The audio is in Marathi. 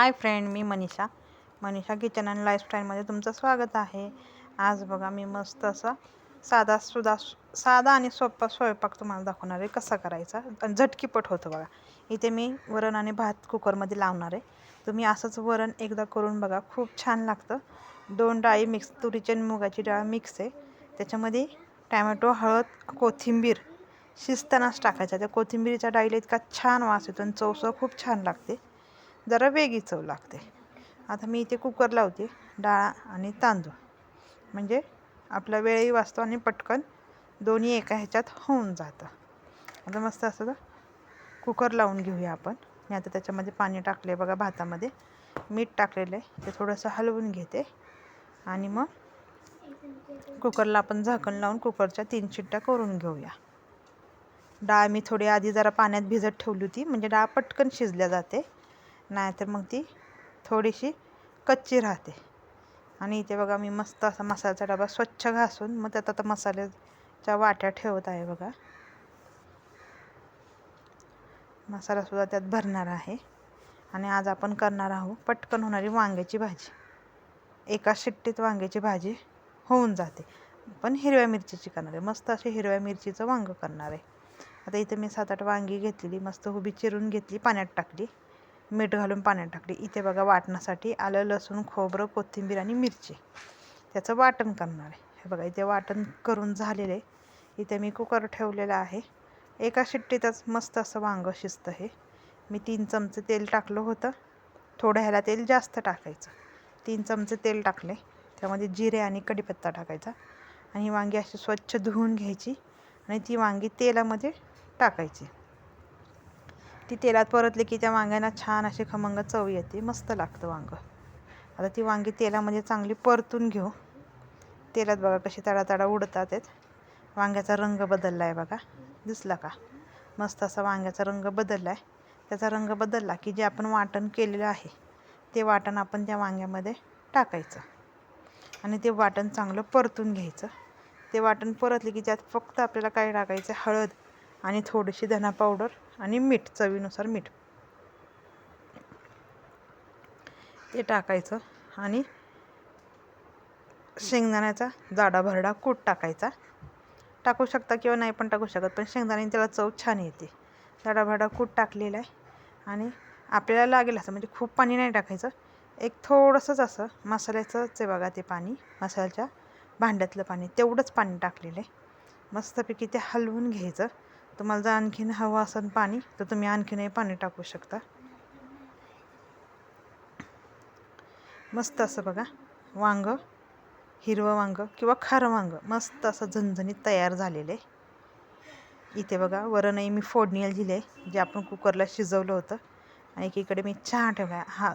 हाय फ्रेंड मी मनीषा. मनीषा किचन अँड लाईफस्टाईलमध्ये तुमचं स्वागत आहे. आज बघा मी मस्त असा साधा सुधा साधा आणि सोपा स्वयंपाक तुम्हाला दाखवणार आहे कसा करायचा. आणि झटकीपट होतं बघा. इथे मी वरण आणि भात कुकरमध्ये लावणार आहे. तुम्ही असंच वरण एकदा करून बघा खूप छान लागतं. दोन डाळी मिक्स तुरीची आणि मुगाची डाळ मिक्स आहे. त्याच्यामध्ये टॅमॅटो हळद कोथिंबीर शिजतानाच टाकायचा. त्या कोथिंबीरीच्या डाळीला इतका छान वास येतो आणि चवसं खूप छान लागते. जरा वेगळी चव लागते. आता मी इथे कुकर लावते डाळ आणि तांदूळ. म्हणजे आपला वेळही वाचतो आणि पटकन दोन्ही एका ह्याच्यात होऊन जातं. आता मस्त असं कुकर लावून घेऊया आपण. मी आता त्याच्यामध्ये पाणी टाकले बघा भातामध्ये. मीठ टाकलेलं आहे. ते थोडंसं हलवून घेते. आणि मग कुकरला आपण झाकण लावून कुकरच्या तीन शिट्ट्या करून घेऊया. डाळ मी थोडी आधी जरा पाण्यात भिजत ठेवली होती. म्हणजे डाळ पटकन शिजल्या जाते. नाहीतर मग ती थोडीशी कच्ची राहते. आणि इथे बघा मी मस्त असा मसाल्याचा डबा स्वच्छ घासून मग त्यात आता मसाल्याच्या वाट्या ठेवत आहे बघा. मसालासुद्धा त्यात भरणार आहे. आणि आज आपण करणार आहोत पटकन होणारी वांग्याची भाजी. एका शिट्टीत वांग्याची भाजी होऊन जाते. पण हिरव्या मिरचीची करणार आहे. मस्त अशी हिरव्या मिरचीचं वांगं करणार आहे. आता इथे मी सात आठ वांगी घेतलेली मस्त उभी चिरून घेतली पाण्यात टाकली. मीठ घालून पाण्यात टाकली. इथे बघा वाटण्यासाठी आलं लसूण खोबरं कोथिंबीर आणि मिरची. त्याचं वाटण करणार आहे. हे बघा इथे वाटण करून झालेलं आहे. इथे मी कुकर ठेवलेला आहे. एका शिट्टीतच मस्त असं वांगं शिजतं हे. मी तीन चमचे तेल टाकलं होतं. थोडं ह्याला तेल जास्त टाकायचं. तीन चमचे तेल टाकले. त्यामध्ये जिरे आणि कढीपत्ता टाकायचा. आणि वांगी अशी स्वच्छ धुवून घ्यायची. आणि ती वांगी तेलामध्ये टाकायची. ती तेलात परतली की त्या वांग्यांना छान अशी खमंग चव येते. मस्त लागतं वांगं. आता ती वांगी तेलामध्ये चांगली परतून घेऊ. तेलात बघा कशी तडातडा उडतात आहेत. वांग्याचा रंग बदलला आहे बघा. दिसला का? मस्त असा वांग्याचा रंग बदलला आहे त्याचा रंग बदलला की जे आपण वाटण केलेलं आहे ते वाटण आपण त्या वांग्यामध्ये टाकायचं. आणि ते वाटण चांगलं परतून घ्यायचं. ते वाटण परतले की त्यात फक्त आपल्याला काय टाकायचं? हळद. आणि थोडीशी धना पावडर आणि मीठ चवीनुसार मीठ. ते टाकायचं आणि शेंगदाण्याचा जाडा भरडा कूट टाकायचा. टाकू शकता किंवा नाही पण टाकू शकत पण शेंगदाण्याने त्याला चव छान येते. जाडा भरडा कूट टाकलेला आहे आणि आपल्याला लागेल असं म्हणजे खूप पाणी नाही टाकायचं. एक थोडंसंच असं मसाल्याचंच आहे बघा ते पाणी मसाल्याच्या भांड्यातलं पाणी तेवढंच पाणी टाकलेलं आहे. मस्तपैकी ते हलवून घ्यायचं. तुम्हाला जर आणखीन हवं असेल पाणी तर तुम्ही आणखीनही पाणी टाकू शकता. मस्त असं बघा वांगं हिरवं वांगं किंवा खारं वांगं मस्त असं झणझणीत तयार झालेलं. आहे इथे बघा वरणही मी फोडणीला दिले जे आपण कुकरला शिजवलं होतं. आणि एकीकडे मी चहा ठेवला हा